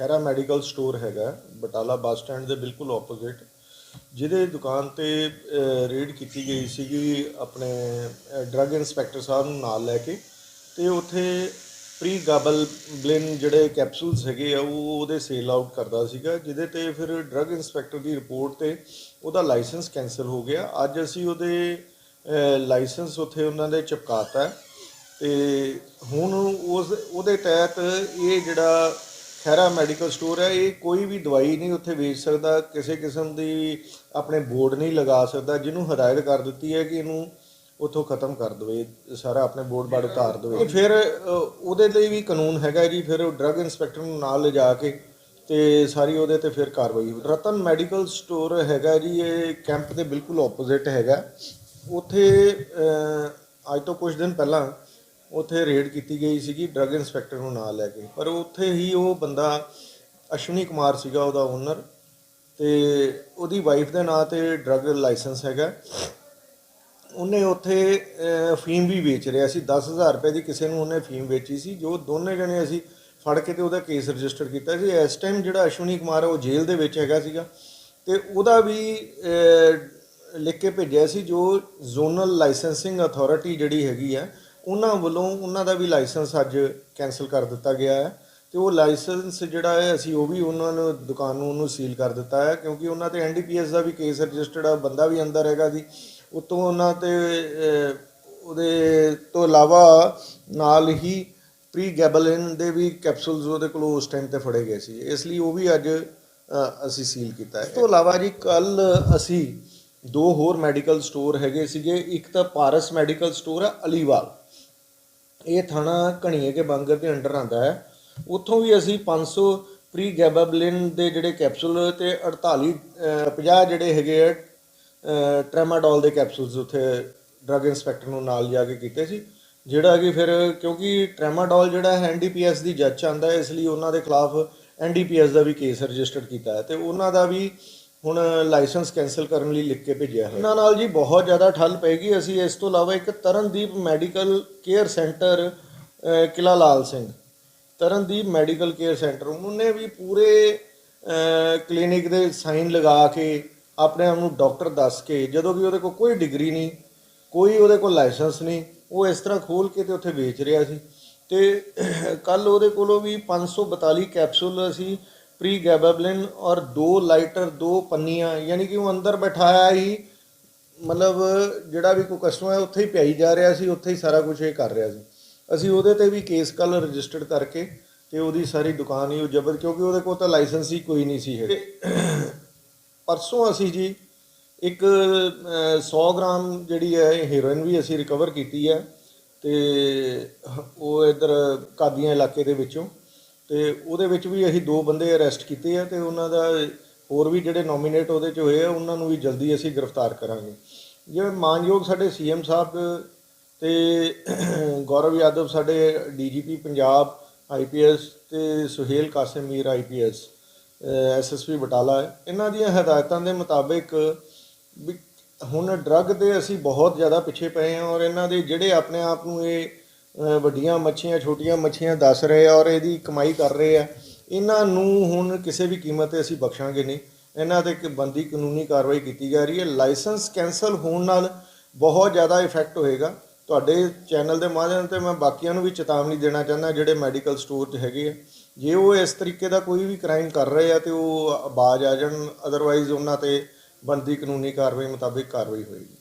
Khaira medical store ਹੈਗਾ, Batala bus stand ਦੇ ਬਿਲਕੁਲ ਆਪੋਜ਼ਿਟ ਜਿਹਦੇ ਦੁਕਾਨ ਤੇ ਰੇਡ ਕੀਤੀ ਗਈ ਸੀਗੀ ਆਪਣੇ ਡਰੱਗ ਇਨਸਪੈਕਟਰ ਸਾਹਿਬ ਨੂੰ ਨਾਲ ਲੈ ਕੇ, ਤੇ ਉੱਥੇ ਪ੍ਰੀ ਗਾਬਲ ਬਲਿਨ ਜਿਹੜੇ ਕੈਪਸੂਲਸ ਹੈਗੇ ਆ, ਉਹ ਉਹਦੇ ਸੇਲ ਆਊਟ ਕਰਦਾ ਸੀਗਾ, ਜਿਹਦੇ ਤੇ ਫਿਰ ਡਰੱਗ ਇਨਸਪੈਕਟਰ ਦੀ ਰਿਪੋਰਟ ਤੇ ਉਹਦਾ ਲਾਇਸੈਂਸ ਕੈਨਸਲ ਹੋ ਗਿਆ। ਅੱਜ ਅਸੀਂ ਉਹਦੇ ਲਾਇਸੈਂਸ ਉੱਥੇ ਉਹਨਾਂ ਦੇ ਚਿਪਕਾਤਾ ਹੈ ਤੇ ਹੁਣ ਉਸ, ਉਹਦੇ ਤਹਿਤ ਇਹ ਜਿਹੜਾ ਖੈਰਾ ਮੈਡੀਕਲ ਸਟੋਰ ਹੈ, ਇਹ ਕੋਈ ਵੀ ਦਵਾਈ ਨਹੀਂ ਉੱਥੇ ਵੇਚ ਸਕਦਾ, ਕਿਸੇ ਕਿਸਮ ਦੀ ਆਪਣੇ ਬੋਰਡ ਨਹੀਂ ਲਗਾ ਸਕਦਾ, ਜਿਹਨੂੰ ਹਦਾਇਤ ਕਰ ਦਿੱਤੀ ਹੈ ਕਿ ਇਹਨੂੰ ਉੱਥੋਂ ਖਤਮ ਕਰ ਦੇਵੇ, ਸਾਰਾ ਆਪਣੇ ਬੋਰਡ ਬਾੜ ਉਤਾਰ ਦੇਵੇ। ਫਿਰ ਉਹਦੇ ਲਈ ਵੀ ਕਾਨੂੰਨ ਹੈਗਾ ਜੀ, ਫਿਰ ਉਹ ਡਰੱਗ ਇਨਸਪੈਕਟਰ ਨੂੰ ਨਾਲ ਲਿਜਾ ਕੇ ਤੇ ਸਾਰੀ ਉਹਦੇ ਤੇ ਫਿਰ ਕਾਰਵਾਈ ਹੋਈ ਰਤਨ ਮੈਡੀਕਲ ਸਟੋਰ ਹੈਗਾ ਜੀ, ਇਹ ਕੈਂਪ ਦੇ ਬਿਲਕੁਲ ਆਪੋਜ਼ਿਟ ਹੈਗਾ। ਉੱਥੇ ਅੱਜ ਤੋਂ ਕੁਝ ਦਿਨ ਪਹਿਲਾਂ ਉੱਥੇ ਰੇਡ ਕੀਤੀ ਗਈ ਸੀਗੀ ਡਰੱਗ ਇਨਸਪੈਕਟਰ ਨੂੰ ਨਾਲ ਲੈ ਕੇ। ਪਰ ਉੱਥੇ ਹੀ ਉਹ ਬੰਦਾ ਅਸ਼ਵਨੀ ਕੁਮਾਰ ਸੀਗਾ ਉਹਦਾ ਓਨਰ ਤੇ ਉਹਦੀ ਵਾਈਫ ਦੇ ਨਾਂ ਤੇ ਡਰੱਗ ਲਾਇਸੈਂਸ ਹੈਗਾ। ਉਹਨੇ ਉੱਥੇ ਫੀਮ ਵੀ ਵੇਚ ਰਿਹਾ ਸੀ। 10000 ਰੁਪਏ ਦੀ ਕਿਸੇ ਨੂੰ ਉਹਨੇ ਫੀਮ ਵੇਚੀ ਸੀ। ਜੋ ਦੋਨੇ ਜਣੇ ਅਸੀਂ ਫੜ ਕੇ ਤੇ ਉਹਦਾ ਕੇਸ ਰਜਿਸਟਰ ਕੀਤਾ ਸੀ। ਇਸ ਟਾਈਮ ਜਿਹੜਾ ਅਸ਼ਵਨੀ ਕੁਮਾਰ ਉਹ ਜੇਲ੍ਹ ਦੇ ਵਿੱਚ ਹੈਗਾ ਸੀਗਾ। ਤੇ ਉਹਦਾ ਵੀ ਲਿਖ ਕੇ ਭੇਜਿਆ ਸੀ ਜੋ ਜ਼ੋਨਲ ਲਾਇਸੈਂਸਿੰਗ ਅਥਾਰਟੀ ਜਿਹੜੀ ਹੈਗੀ ਆ ਉਹਨਾਂ ਵੱਲੋਂ ਉਹਨਾਂ ਦਾ ਵੀ ਲਾਇਸੈਂਸ ਅੱਜ ਕੈਨਸਲ ਕਰ ਦਿੱਤਾ ਗਿਆ ਹੈ ਤੇ ਉਹ ਲਾਇਸੈਂਸ ਜਿਹੜਾ ਹੈ, ਅਸੀਂ ਉਹ ਵੀ ਉਹਨਾਂ ਨੂੰ ਦੁਕਾਨ ਨੂੰ ਉਹਨੂੰ ਸੀਲ ਕਰ ਦਿੱਤਾ ਹੈ ਕਿਉਂਕਿ ਉਹਨਾਂ ਤੇ ਐਨਡੀਪੀਐਸ ਦਾ ਵੀ ਕੇਸ ਰਜਿਸਟਰਡ ਆ, ਬੰਦਾ ਵੀ ਅੰਦਰ ਹੈਗਾ ਜੀ। ਉਤੋਂ ਉਹਨਾਂ ਤੇ ਉਹਦੇ ਤੋਂ ਇਲਾਵਾ ਨਾਲ ਹੀ ਪ੍ਰੀ ਗੈਬਲਿਨ ਦੇ ਵੀ ਕੈਪਸੂਲਸ ਉਹਦੇ ਕੋਲ ਉਸ ਟਾਈਮ ਤੇ ਫੜੇ ਗਏ ਸੀ। ਇਸ ਲਈ ਉਹ ਵੀ ਅੱਜ ਅਸੀਂ ਸੀਲ ਕੀਤਾ ਹੈ। ਇਸ ਤੋਂ ਇਲਾਵਾ ਜੀ ਕੱਲ ਅਸੀਂ ਦੋ ਹੋਰ ਮੈਡੀਕਲ ਸਟੋਰ ਹੈਗੇ ਸੀਗੇ। ਇੱਕ ਤਾਂ ਪਾਰਸ ਮੈਡੀਕਲ ਸਟੋਰ ਆ, ਅਲੀਵਾਲ। ਇਹ ਥਾਣਾ ਘਣੀਏ ਕੇ ਬਾਂਗਰ ਦੇ ਅੰਡਰ ਆਂਦਾ ਹੈ। ਉੱਥੋਂ ਵੀ ਅਸੀਂ 500 ਪ੍ਰੀ ਗੈਬਾਬਲਿਨ ਦੇ ਜਿਹੜੇ ਕੈਪਸੂਲ ਤੇ 48 ਅਹ, 50 ਜਿਹੜੇ ਹੈਗੇ ਆ ਅਹ, ਟ੍ਰੈਮਾਡੋਲ ਦੇ ਕੈਪਸੂਲਸ ਉੱਥੇ ਡਰੱਗ ਇਨਸਪੈਕਟਰ ਨੂੰ ਨਾਲ ਜਾ ਕੇ ਕੀਤੇ ਸੀ। ਜਿਹੜਾ ਕਿ ਫਿਰ ਕਿਉਂਕਿ ਟ੍ਰੈਮਾਡੋਲ ਜਿਹੜਾ ਹੈ ਐਨਡੀਪੀਐਸ ਦੀ ਜੱਜ ਆਂਦਾ ਹੈ ਇਸ ਲਈ ਉਹਨਾਂ ਦੇ ਖਿਲਾਫ ਐਨਡੀਪੀਐਸ ਦਾ ਵੀ ਕੇਸ ਰਜਿਸਟਰ ਕੀਤਾ ਹੈ। ਤੇ ਉਹਨਾਂ ਦਾ ਵੀ ਹੁਣ ਲਾਇਸੈਂਸ ਕੈਨਸਲ ਕਰਨ ਲਈ ਲਿਖ ਕੇ ਭੇਜਿਆ ਹੈ ਇਹਨਾਂ ਨਾਲ ਜੀ ਬਹੁਤ ਜ਼ਿਆਦਾ ਠੱਲ ਪੈਗੀ ਅਸੀਂ ਇਸ ਤੋਂ ਇਲਾਵਾ ਇੱਕ ਤਰਨਦੀਪ ਮੈਡੀਕਲ ਕੇਅਰ ਸੈਂਟਰ ਅਹ, Qila Lal Singh. Tarandeep medical care centre. ਉਹਨੇ ਵੀ ਪੂਰੇ ਕਲੀਨਿਕ ਦੇ ਸਾਈਨ ਲਗਾ ਕੇ ਆਪਣੇ ਆਪ ਨੂੰ ਡਾਕਟਰ ਦੱਸ ਕੇ ਜਦੋਂ ਵੀ ਉਹਦੇ ਕੋਲ ਕੋਈ ਡਿਗਰੀ ਨਹੀਂ ਕੋਈ ਉਹਦੇ ਕੋਲ ਲਾਇਸੈਂਸ ਨਹੀਂ ਉਹ ਇਸ ਤਰ੍ਹਾਂ ਖੋਲ ਕੇ ਤੇ ਉੱਥੇ ਵੇਚ ਰਿਹਾ ਸੀ। ਤੇ ਕੱਲ ਉਹਦੇ ਕੋਲੋਂ ਵੀ 542 ਕੈਪਸੂਲ ਅਸੀਂ ਪ੍ਰੀ ਗੈਬਾਬਲਿਨ ਔਰ ਦੋ ਲਾਈਟਰ ਦੋ ਪੰਨੀਆਂ ਯਾਨੀ ਕਿ ਉਹ ਅੰਦਰ ਬਿਠਾਇਆ ਹੀ ਮਤਲਬ ਜਿਹੜਾ ਵੀ ਕੋਈ ਕਸਟਮਰ ਹੈ ਉੱਥੇ ਹੀ ਪਿਆਈ ਜਾ ਰਿਹਾ ਸੀ ਉੱਥੇ ਹੀ ਸਾਰਾ ਕੁਝ ਇਹ ਕਰ ਰਿਹਾ ਸੀ। ਅਸੀਂ ਉਹਦੇ ਤੇ ਵੀ ਕੇਸ ਕੱਲ ਰਜਿਸਟਰਡ ਕਰਕੇ ਤੇ ਉਹਦੀ ਸਾਰੀ ਦੁਕਾਨ ਹੀ ਉਹ ਜਬਰ ਕਿਉਂਕਿ ਉਹਦੇ ਕੋਲ ਤਾਂ ਲਾਇਸੈਂਸ ਹੀ ਕੋਈ ਨਹੀਂ ਸੀ ਹੈ ਪਰਸੋਂ ਅਸੀਂ ਜੀ ਇੱਕ ਅਹ, 100 ਗ੍ਰਾਮ ਜਿਹੜੀ ਹੈ ਹੀਰੋਇਨ ਵੀ ਅਸੀਂ ਰਿਕਵਰ ਕੀਤੀ ਹੈ ਤੇ ਉਹ ਇਧਰ ਕਾਦੀਆਂ ਇਲਾਕੇ ਦੇ ਵਿੱਚੋਂ ਤੇ ਉਹਦੇ ਵਿੱਚ ਵੀ ਅਸੀਂ ਦੋ ਬੰਦੇ ਅਰੈਸਟ ਕੀਤੇ ਆ ਤੇ ਉਹਨਾਂ ਦਾ ਹੋਰ ਵੀ ਜਿਹੜੇ ਨੋਮੀਨੇਟ ਉਹਦੇ ਚ ਹੋਏ ਆ, ਉਹਨਾਂ ਨੂੰ ਵੀ ਜਲਦੀ ਅਸੀਂ ਗ੍ਰਿਫਤਾਰ ਕਰਾਂਗੇ। ਜਿਵੇਂ ਮਾਨਯੋਗ ਸਾਡੇ ਸੀਐਮ ਸਾਹਿਬ ਤੇ ਗੌਰਵ ਯਾਦਵ ਸਾਡੇ ਡੀਜੀਪੀ ਪੰਜਾਬ ਆਈਪੀਐਸ ਤੇ ਸੁਹੇਲ ਕਾਸਿਮ ਮੀਰ ਆਈਪੀਐਸ ਐਸਐਸਪੀ ਬਟਾਲਾ, ਇਹਨਾਂ ਦੀਆਂ ਹਦਾਇਤਾਂ ਦੇ ਮੁਤਾਬਿਕ ਵੀ ਹੁਣ ਡਰੱਗ ਦੇ ਅਸੀਂ ਬਹੁਤ ਜ਼ਿਆਦਾ ਪਿੱਛੇ ਪਏ ਹਾਂ ਔਰ ਇਹਨਾਂ ਦੇ ਜਿਹੜੇ ਆਪਣੇ ਆਪ ਨੂੰ ਇਹ ਵੱਡੀਆਂ ਮੱਛੀਆਂ, ਛੋਟੀਆਂ ਮੱਛੀਆਂ ਦੱਸ ਰਹੇ ਆ ਔਰ ਇਹਦੀ ਕਮਾਈ ਕਰ ਰਹੇ ਆ। ਇਹਨਾਂ ਨੂੰ ਹੁਣ ਕਿਸੇ ਵੀ ਕੀਮਤ ਤੇ ਅਸੀਂ ਬਖਸ਼ਾਂਗੇ ਨਹੀਂ। ਇਹਨਾਂ ਤੇ ਇੱਕ ਬੰਦੀ ਕਾਨੂੰਨੀ ਕਾਰਵਾਈ ਕੀਤੀ ਜਾ ਰਹੀ ਹੈ। ਲਾਇਸੈਂਸ ਕੈਨਸਲ ਹੋਣ ਨਾਲ ਬਹੁਤ ਜ਼ਿਆਦਾ ਇਫੈਕਟ ਹੋਏਗਾ। ਤੁਹਾਡੇ ਚੈਨਲ ਦੇ ਮਾਧਿਅਮ ਤੇ ਮੈਂ ਬਾਕੀਆਂ ਨੂੰ ਵੀ ਚੇਤਾਵਨੀ ਦੇਣਾ ਚਾਹੁੰਦਾ, ਜਿਹੜੇ ਮੈਡੀਕਲ ਸਟੋਰ 'ਚ ਹੈਗੇ ਆ। ਜੇ ਉਹ ਇਸ ਤਰੀਕੇ ਦਾ ਕੋਈ ਵੀ ਕ੍ਰਾਈਮ ਕਰ ਰਹੇ ਆ ਤੇ ਉਹ ਬਾਜ ਆ ਜਾਣ ਅਦਰਵਾਈਜ਼ ਉਹਨਾਂ ਤੇ ਬਣਦੀ ਕਾਨੂੰਨੀ ਕਾਰਵਾਈ ਮੁਤਾਬਿਕ ਕਾਰਵਾਈ ਹੋਏਗੀ।